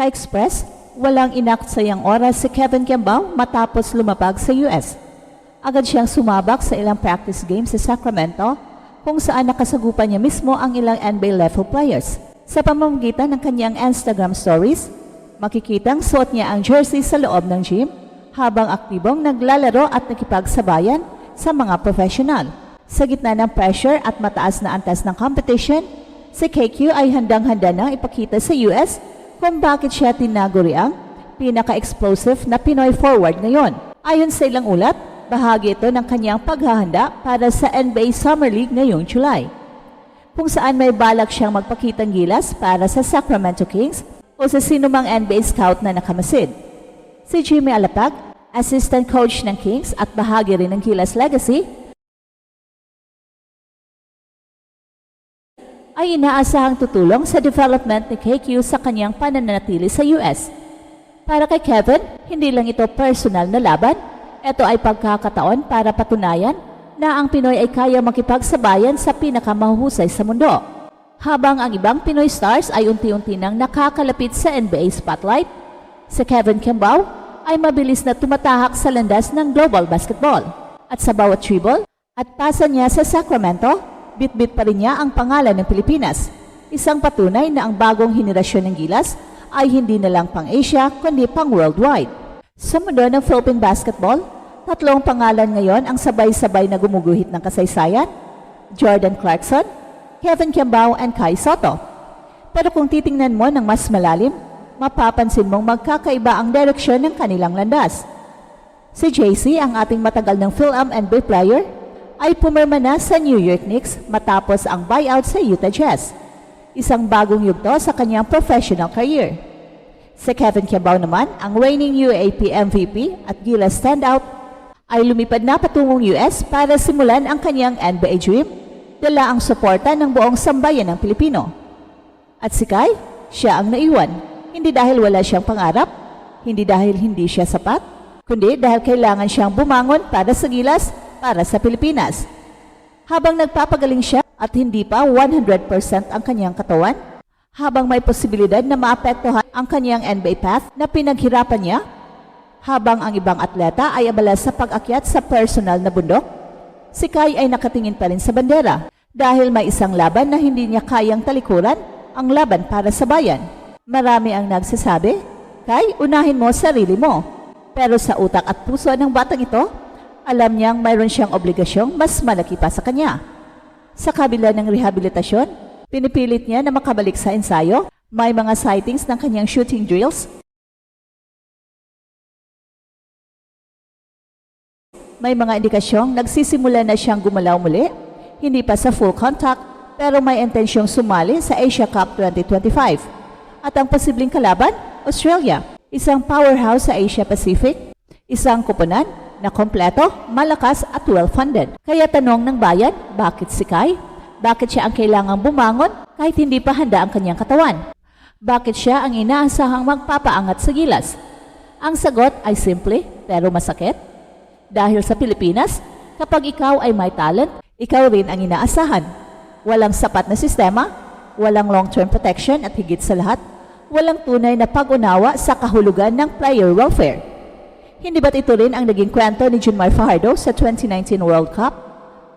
Ka-express, walang inaksayang oras si Kevin Kiambao matapos lumabag sa US. Agad siyang sumabak sa ilang practice games sa Sacramento kung saan nakasagupan niya mismo ang ilang NBA level players. Sa pamamagitan ng kanyang Instagram stories, makikitang suot niya ang jersey sa loob ng gym habang aktibong naglalaro at nakipagsabayan sa mga professional. Sa gitna ng pressure at mataas na antas ng competition, si KQ ay handang-handa na ipakita sa US kung bakit siya tinaguri ang pinaka-explosive na Pinoy forward ngayon. Ayon sa ilang ulat, bahagi ito ng kanyang paghahanda para sa NBA Summer League ngayong July, kung saan may balak siyang magpakitang gilas para sa Sacramento Kings o sa sinumang NBA scout na nakamasid. Si Jimmy Alapag, assistant coach ng Kings at bahagi rin ng Gilas Legacy, ay inaasahang tutulong sa development ni KQ sa kanyang pananatili sa US. Para kay Kevin, hindi lang ito personal na laban, ito ay pagkakataon para patunayan na ang Pinoy ay kaya makipagsabayan sa pinakamahusay sa mundo. Habang ang ibang Pinoy stars ay unti-unti nang nakakalapit sa NBA spotlight, si Kevin Kimbao ay mabilis na tumatahak sa landas ng global basketball. At sa bawat dribble at pasa niya sa Sacramento, bitbit pa rin niya ang pangalan ng Pilipinas. Isang patunay na ang bagong henerasyon ng Gilas ay hindi na lang pang Asia kundi pang worldwide. Sa mundo ng Philippine basketball, tatlong pangalan ngayon ang sabay-sabay na gumuguhit ng kasaysayan. Jordan Clarkson, Kevin Kiambao, and Kai Soto. Pero kung titingnan mo ng mas malalim, mapapansin mong magkakaiba ang direksyon ng kanilang landas. Si JC, ang ating matagal ng Phil-Am NBA player, ay pumirma na sa New York Knicks matapos ang buyout sa Utah Jazz. Isang bagong yugto sa kanyang professional career. Si Kevin Kiambao naman, ang reigning UAP MVP at Gilas standout, ay lumipad na patungong US para simulan ang kanyang NBA dream, dala ang suporta ng buong sambayan ng Pilipino. At si Kai, siya ang naiwan, hindi dahil wala siyang pangarap, hindi dahil hindi siya sapat, kundi dahil kailangan siyang bumangon para sa Gilas, para sa Pilipinas. Habang nagpapagaling siya at hindi pa 100% ang kanyang katawan, habang may posibilidad na maapektuhan ang kanyang NBA path na pinaghirapan niya, habang ang ibang atleta ay abala sa pag-akyat sa personal na bundok, si Kai ay nakatingin pa rin sa bandera dahil may isang laban na hindi niya kayang talikuran ang laban para sa bayan. Marami ang nagsasabi, Kai, unahin mo sarili mo. Pero sa utak at puso ng batang ito, alam niyang mayroon siyang obligasyong mas malaki pa sa kanya. Sa kabila ng rehabilitasyon, pinipilit niya na makabalik sa ensayo, may mga sightings ng kanyang shooting drills, may mga indikasyong nagsisimula na siyang gumalaw muli, hindi pa sa full contact, pero may intensyong sumali sa Asia Cup 2025. At ang posibleng kalaban, Australia, isang powerhouse sa Asia Pacific, isang kupunan na kompleto, malakas at well-funded. Kaya tanong ng bayan, bakit si Kai? Bakit siya ang kailangang bumangon kahit hindi pa handa ang kanyang katawan? Bakit siya ang inaasahang magpapaangat sa gilas? Ang sagot ay simple pero masakit. Dahil sa Pilipinas, kapag ikaw ay may talent, ikaw rin ang inaasahan. Walang sapat na sistema, walang long-term protection at higit sa lahat, walang tunay na pag-unawa sa kahulugan ng player welfare. Hindi ba't ito rin ang naging kwento ni Junmar Fajardo sa 2019 World Cup?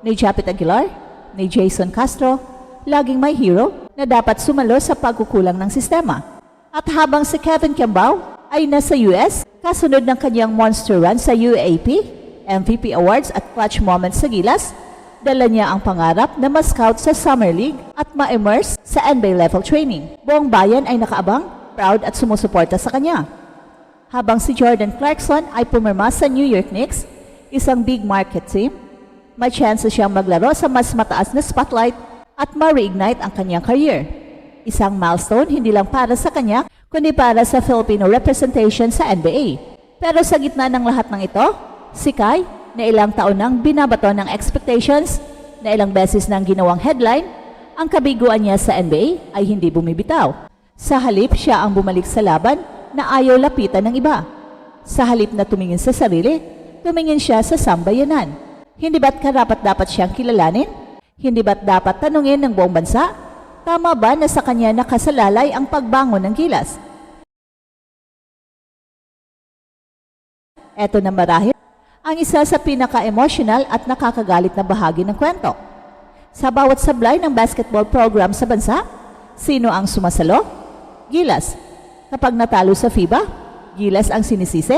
Ni Japit Aguilar? Ni Jason Castro? Laging may hero na dapat sumalo sa pagkukulang ng sistema. At habang si Kevin Kiambao ay nasa US, kasunod ng kanyang monster run sa UAP, MVP Awards at clutch moments sa Gilas, dala niya ang pangarap na ma-scout sa Summer League at ma-immerse sa NBA level training. Buong bayan ay nakaabang, proud at sumusuporta sa kanya. Habang si Jordan Clarkson ay pumirma sa New York Knicks, isang big market team, may chance siyang maglaro sa mas mataas na spotlight at ma-reignite ang kanyang career. Isang milestone hindi lang para sa kanya, kundi para sa Filipino representation sa NBA. Pero sa gitna ng lahat ng ito, si Kai, na ilang taon nang binabato ng expectations, na ilang beses nang ginawang headline, ang kabiguan niya sa NBA ay hindi bumibitaw. Sa halip siya ang bumalik sa laban na ayaw lapitan ng iba. Sa halip na tumingin sa sarili, tumingin siya sa sambayanan. Hindi ba't karapat dapat siyang kilalanin? Hindi ba't dapat tanungin ng buong bansa? Tama ba na sa kanya nakasalalay ang pagbangon ng gilas? Eto na marahil ang isa sa pinaka-emotional at nakakagalit na bahagi ng kwento. Sa bawat sablay ng basketball program sa bansa, sino ang sumasalo? Gilas. Kapag natalo sa FIBA, Gilas ang sinisisi.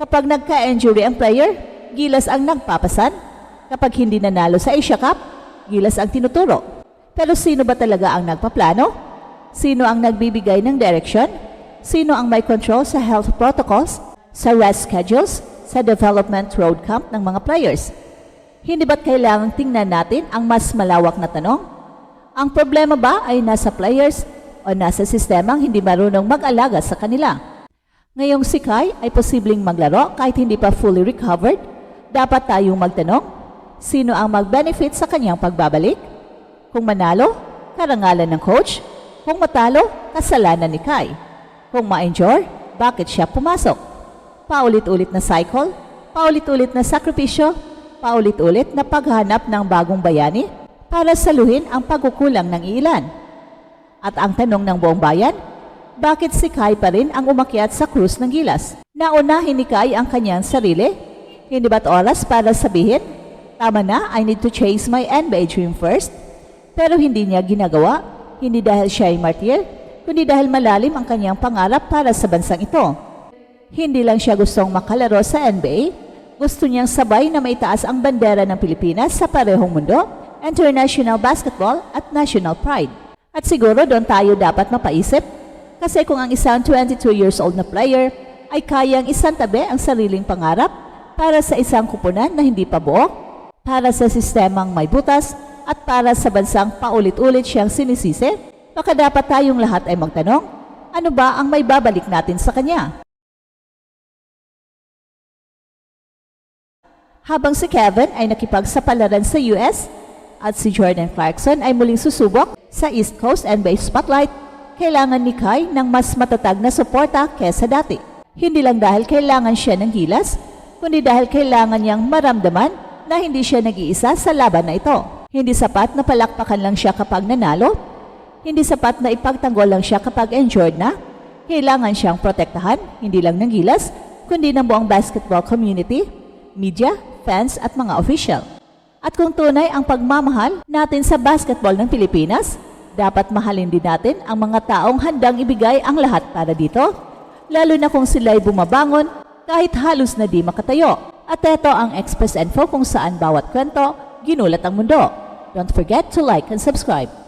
Kapag nagka-injury ang player, Gilas ang nagpapasan. Kapag hindi nanalo sa Asia Cup, Gilas ang tinuturo. Pero sino ba talaga ang nagpaplano? Sino ang nagbibigay ng direction? Sino ang may control sa health protocols, sa rest schedules, sa development road camp ng mga players? Hindi ba't kailangang tingnan natin ang mas malawak na tanong? Ang problema ba ay nasa players o nasa sistemang hindi marunong mag-alaga sa kanila? Ngayong si Kai ay posibleng maglaro kahit hindi pa fully recovered, dapat tayong magtanong, sino ang mag-benefit sa kanyang pagbabalik? Kung manalo, karangalan ng coach. Kung matalo, kasalanan ni Kai. Kung ma-injure, bakit siya pumasok? Paulit-ulit na cycle, paulit-ulit na sakripisyo, paulit-ulit na paghanap ng bagong bayani para saluhin ang pagkukulang ng ilan. At ang tanong ng buong bayan, bakit si Kai pa rin ang umakyat sa krus ng gilas? Naunahin ni Kai ang kanyang sarili? Hindi ba't oras para sabihin, tama na, I need to chase my NBA dream first? Pero hindi niya ginagawa, hindi dahil siya ay martir, kundi dahil malalim ang kanyang pangarap para sa bansang ito. Hindi lang siya gustong makalaro sa NBA, gusto niyang sabay na maitaas ang bandera ng Pilipinas sa parehong mundo, international basketball at national pride. At siguro doon tayo dapat mapaisip, kasi kung ang isang 22 years old na player ay kayang isang tabi ang sariling pangarap para sa isang kupunan na hindi pa buo, para sa sistemang may butas, at para sa bansang paulit-ulit siyang sinisisi, baka dapat tayong lahat ay magtanong, ano ba ang may babalik natin sa kanya? Habang si Kevin ay nakipagsapalaran sa US at si Jordan Clarkson ay muling susubok sa East Coast NBA Spotlight, kailangan ni Kai ng mas matatag na suporta kesa dati. Hindi lang dahil kailangan siya ng gilas, kundi dahil kailangan niyang maramdaman na hindi siya nag-iisa sa laban na ito. Hindi sapat na palakpakan lang siya kapag nanalo, hindi sapat na ipagtanggol lang siya kapag injured na. Kailangan siyang protektahan, hindi lang ng gilas, kundi ng buong basketball community, media, fans at mga official. At kung tunay ang pagmamahal natin sa basketball ng Pilipinas, dapat mahalin din natin ang mga taong handang ibigay ang lahat para dito, lalo na kung sila'y bumabangon kahit halos na di makatayo. At ito ang Express Info kung saan bawat kwento ginulat ang mundo. Don't forget to like and subscribe.